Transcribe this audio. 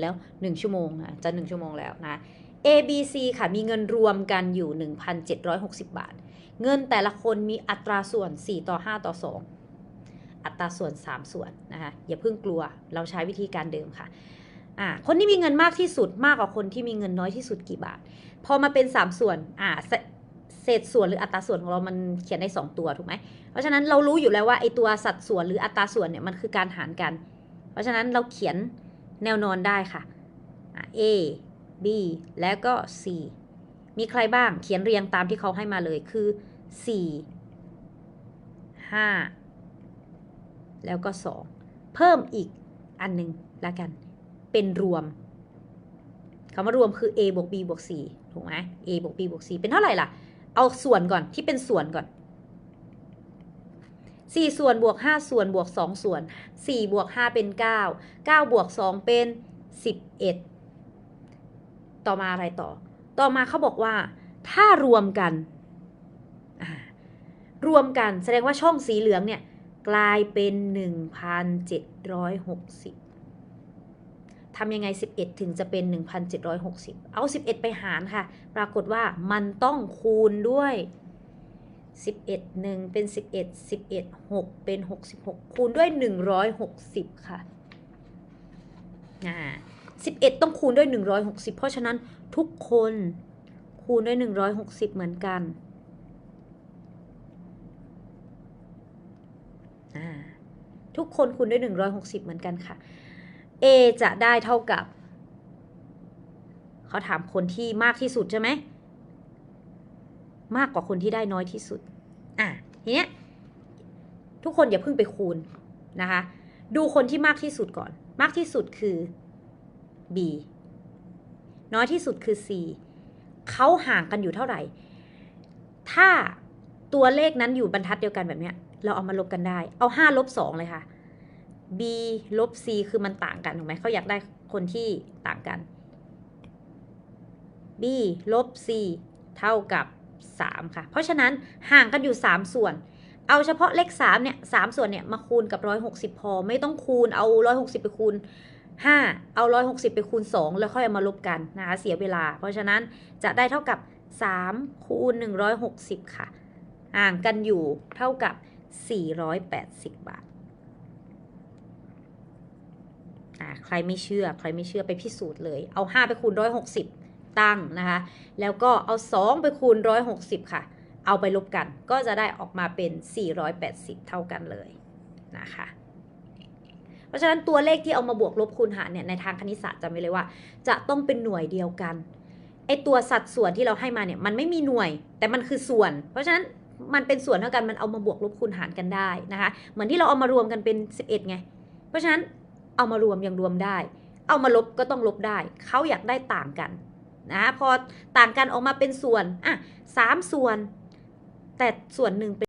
แล้ว 1 ชั่วโมงนะจะ 1 ชั่วโมงแล้วนะ A B C ค่ะมีเงินรวมกันอยู่ 1,760 บาท เงินแต่ละคนมีอัตราส่วน 4 ต่อ 5 ต่อ 2 อัตราส่วน 3 ส่วนนะคะอย่าเพิ่งกลัวเราใช้วิธีการเดิมค่ะอ่าคนที่มีเงินมากที่สุดมากกว่าคนที่มีเงินน้อยที่สุดกี่บาท พอมาเป็น 3 ส่วนอ่าเศเศษส่วนหรืออัตราส่วนของเรามันเขียนได้ 2 ตัวถูกไหมเพราะฉะนั้นเรารู้อยู่แล้วว่าไอตัวสัดส่วนหรืออัตราส่วนเนี่ยมันคือการหารกัน เพราะฉะนั้นเราเขียน แนวนอนได้ค่ะอ่า A B แล้วก็ C มีใครบ้างเขียนเรียงตามที่เขาให้มาเลยคือ 4 5 แล้วก็ 2 เพิ่มอีกอันหนึ่งละกัน เป็นรวมคำว่ารวมคือ a บวก b บวก c ถูกไหม a บวก b บวก c เป็นเท่าไหร่ล่ะ เอาส่วนก่อนที่เป็นส่วนก่อน 4 ส่วนบวก 5 ส่วนบวก 2 ส่วน 4 บวก 5 เป็น 9 9 บวก 2 เป็น 11 ต่อมาอะไรต่อ ต่อมาเขาบอกว่า ถ้ารวมกัน รวมกันแสดงว่าช่องสีเหลืองเนี่ย กลายเป็น 1,760ทำยังไง 11 ถึงจะเป็น 1,760 เอา 11 ไปหารค่ะ ปรากฏว่ามันต้องคูณด้วย 11 1 เป็น 11 11 6 เป็น 66 คูณด้วย 160 ค่ะอ่า11 ต้องคูณด้วย 160 เพราะฉะนั้นทุกคนคูณด้วย 160 เหมือนกันอ่าทุกคนคูณด้วย 160 เหมือนกันค่ะ A จะได้เท่ากับ เขาถามคนที่มากที่สุดใช่ไหม มากกว่าคนที่ได้น้อยที่สุด อะทีเนี้ยทุกคนอย่าเพิ่งไปคูณนะคะ ดูคนที่มากที่สุดก่อน มากที่สุดคือ B น้อยที่สุดคือ C เขาห่างกันอยู่เท่าไหร่ ถ้าตัวเลขนั้นอยู่บรรทัดเดียวกันแบบเนี้ย เราเอามาลบกันได้ เอา5ลบ2เลยค่ะ b ลบ c คือมันต่างกันถูกไหมเขาอยากได้คนที่ต่างกัน b ลบ c เท่ากับ 3 ค่ะ เพราะฉะนั้นห่างกันอยู่ 3 ส่วน เอาเฉพาะเลข3เนี่ย3ส่วนเนี่ยมาคูณกับ 160 พอ ไม่ต้องคูณเอา 160 ไปคูณ 5 เอา 160 ไปคูณ 2 แล้วค่อยเอามาลบกันนะคะเสียเวลา เพราะฉะนั้นจะได้เท่ากับ 3 คูณ 160 ค่ะห่างกันอยู่เท่ากับ 480 บาทอ่าใครไม่เชื่อ ใครไม่เชื่อไปพิสูจน์เลย เอา 5 ไปคูณ 160 ตั้งนะคะ แล้วก็เอา 2 ไปคูณ 160 ค่ะ เอาไปลบกัน ก็จะได้ออกมาเป็น 480 เท่ากันเลยนะคะ เพราะฉะนั้นตัวเลขที่เอามาบวกลบคูณหารเนี่ยในทางคณิตศาสตร์จำไว้เลยว่า จะต้องเป็นหน่วยเดียวกัน ไอตัวสัดส่วนที่เราให้มาเนี่ยมันไม่มีหน่วย แต่มันคือส่วน เพราะฉะนั้นมันเป็นส่วนเท่ากันมันเอามาบวกลบคูณหารกันได้นะคะ เหมือนที่เราเอามารวมกันเป็น 11 ไง เพราะฉะนั้นเอามารวมยังรวมได้ เอามาลบก็ต้องลบได้ เขาอยากได้ต่างกัน นะพอต่างกันออกมาเป็นส่วนอะสามส่วน แต่ส่วนหนึ่งเป็น